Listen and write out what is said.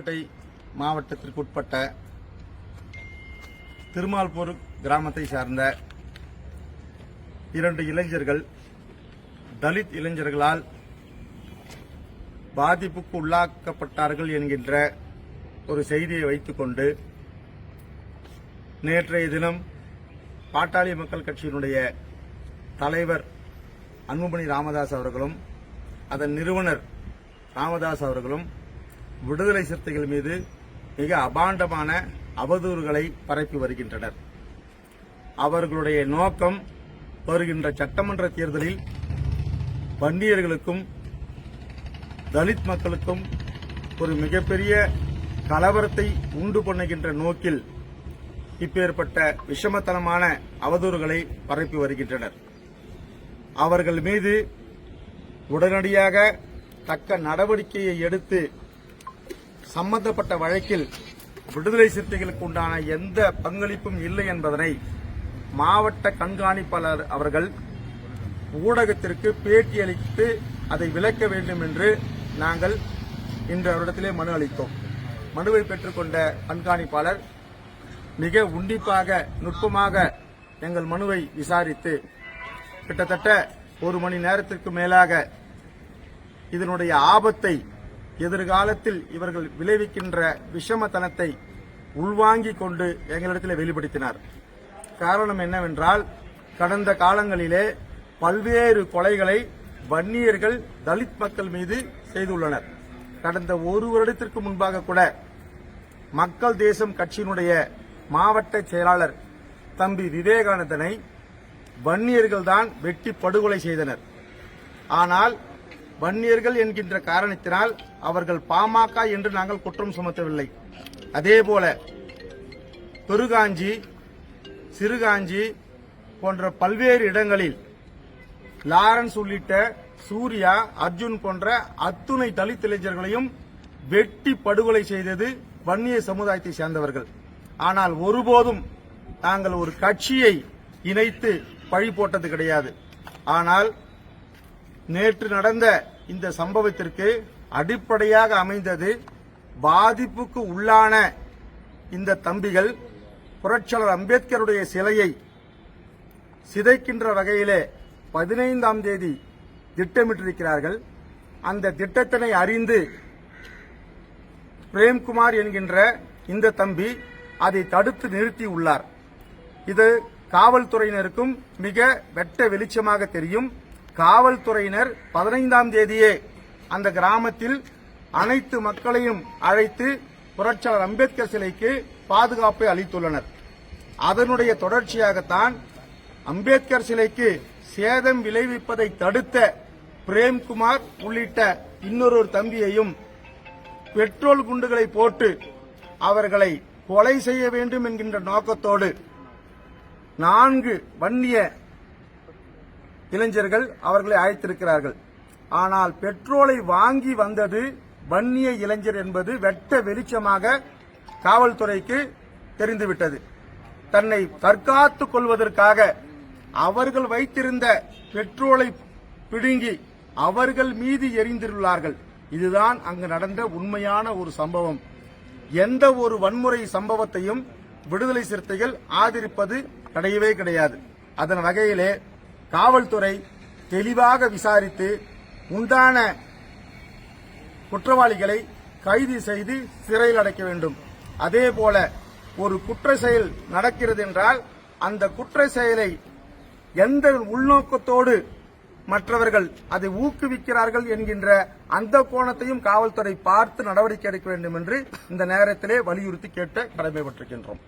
புதுக்கோட்டை மாவட்டத்திற்குட்பட்ட திருமால்பூர் கிராமத்தை சார்ந்த இரண்டு இளைஞர்கள் தலித் இளைஞர்களால் பாதிப்புக்கு உள்ளாக்கப்பட்டார்கள் என்கின்ற ஒரு செய்தியை வைத்துக்கொண்டு நேற்றைய தினம் பாட்டாளி மக்கள் கட்சியினுடைய தலைவர் அன்புமணி ராமதாஸ் அவர்களும் அதன் நிறுவனர் ராமதாஸ் அவர்களும் விடுதலை சிறுத்தைகள் மீது மிக அபாண்டமான அவதூறுகளை பரப்பி வருகின்றனர். அவர்களுடைய நோக்கம் வருகின்ற சட்டமன்ற தேர்தலில் வன்னியர்களுக்கும் தலித் மக்களுக்கும் ஒரு மிகப்பெரிய கலவரத்தை உண்டு பண்ணுகின்ற நோக்கில் இப்பேற்பட்ட விஷமத்தனமான அவதூறுகளை பரப்பி வருகின்றனர். அவர்கள் மீது உடனடியாக தக்க நடவடிக்கையை எடுத்து சம்பந்தப்பட்ட வழக்கில் விடுதலை சிறுத்தைகளுக்கு உண்டான எந்த பங்களிப்பும் இல்லை என்பதனை மாவட்ட கண்காணிப்பாளர் அவர்கள் ஊடகத்திற்கு பேட்டியளித்து அதை விளக்க வேண்டும் என்று நாங்கள் இன்று அவரிடத்திலே மனு அளித்தோம். மனுவை பெற்றுக்கொண்ட கண்காணிப்பாளர் மிக உன்னிப்பாக நுட்பமாக எங்கள் மனுவை விசாரித்து கிட்டத்தட்ட ஒரு மணி நேரத்திற்கு மேலாக இதனுடைய ஆபத்தை எதிர்காலத்தில் இவர்கள் விளைவிக்கின்ற விஷமத்தனத்தை உள்வாங்கிக் கொண்டு எங்களிடத்தில் வெளிப்படுத்தினார். காரணம் என்னவென்றால் கடந்த காலங்களிலே பல்வேறு கொலைகளை வன்னியர்கள் தலித் மக்கள் மீது செய்துள்ளனர். கடந்த ஒரு வருடத்திற்கு முன்பாக கூட மக்கள் தேசம் கட்சியினுடைய மாவட்ட செயலாளர் தம்பி விவேகானந்தனை வன்னியர்கள்தான் வெட்டி படுகொலை செய்தனர். ஆனால் வன்னியர்கள் என்கின்ற காரணத்தினால் அவர்கள் பாமக என்று நாங்கள் குற்றம் சுமத்தவில்லை. அதேபோல பெருகாஞ்சி சிறுகாஞ்சி போன்ற பல்வேறு இடங்களில் லாரன்ஸ் உள்ளிட்ட சூர்யா அர்ஜுன் போன்ற அத்துணை தலித் இளைஞர்களையும் வெட்டி படுகொலை செய்தது வன்னிய சமுதாயத்தை சேர்ந்தவர்கள். ஆனால் ஒருபோதும் நாங்கள் ஒரு கட்சியை இணைத்து பழி போட்டது கிடையாது. ஆனால் நேற்று நடந்த இந்த சம்பவத்திற்கு அடிப்படையாக அமைந்தது பாதிப்புக்கு உள்ளான இந்த தம்பிகள் புரட்சியாளர் அம்பேத்கருடைய சிலையை சிதைக்கின்ற வகையிலே பதினைந்தாம் தேதி திட்டமிட்டிருக்கிறார்கள். அந்த திட்டத்தினை அறிந்து பிரேம்குமார் என்கின்ற இந்த தம்பி அதை தடுத்து நிறுத்தி உள்ளார். இது காவல்துறையினருக்கும் மிக வெட்ட வெளிச்சமாக தெரியும். காவல்துறையினர் பதினைந்தாம் தேதியே அந்த கிராமத்தில் அனைத்து மக்களையும் அழைத்து புரட்சியாளர் அம்பேத்கர் சிலைக்கு பாதுகாப்பை அளித்துள்ளனர். அதனுடைய தொடர்ச்சியாகத்தான் அம்பேத்கர் சிலைக்கு சேதம் விளைவிப்பதை தடுத்த பிரேம்குமார் உள்ளிட்ட இன்னொரு தம்பியையும் பெட்ரோல் குண்டுகளை போட்டு அவர்களை கொலை செய்ய வேண்டும் என்கின்ற நோக்கத்தோடு நான்கு வன்னிய இளைஞர்கள் அவர்களை அழைத்திருக்கிறார்கள். ஆனால் பெட்ரோலை வாங்கி வந்தது வன்னிய இளைஞர் என்பது வெட்ட வெளிச்சமாக காவல்துறைக்கு தெரிந்துவிட்டது. தன்னை தற்காத்துக் கொள்வதற்காக அவர்கள் வைத்திருந்த பெட்ரோலை பிடுங்கி அவர்கள் மீது எரிந்துள்ளார்கள். இதுதான் அங்கு நடந்த உண்மையான ஒரு சம்பவம். எந்த ஒரு வன்முறை சம்பவத்தையும் விடுதலை சிறுத்தைகள் ஆதரிப்பது கிடையவே கிடையாது. அதன் வகையிலே காவல்துறை தெளிவாக விசாரித்து உண்டான குற்றவாளிகளை கைது செய்து சிறையில் அடைக்க வேண்டும். அதே போல ஒரு குற்ற செயல் நடக்கிறது என்றால் அந்த குற்ற செயலை எந்த உள்நோக்கத்தோடு மற்றவர்கள் அதை ஊக்குவிக்கிறார்கள் என்கின்ற அந்த கோணத்தையும் காவல்துறை பார்த்து நடவடிக்கை எடுக்க வேண்டும் என்று இந்த நேரத்திலே வலியுறுத்தி கேட்டு கடமைப்பட்டிருக்கின்றோம்.